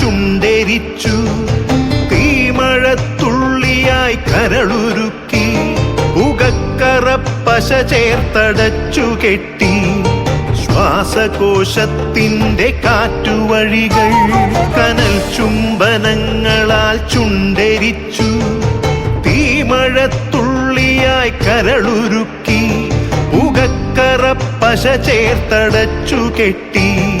ചുണ്ടരിച്ചു തീമഴത്തുള്ളിയായി കരളുരുക്കി. പുകക്കറപ്പശ ചേർത്തടച്ചു കെട്ടി. ശ്വാസകോശത്തിന്റെ കാറ്റുവഴികൾ കനൽ ചുംബനങ്ങളാൽ ചുണ്ടരിച്ചു. തീമഴത്തുള്ളിയായി കരളുരുക്കി. പശ ചേർത്തടച്ചു കെട്ടി.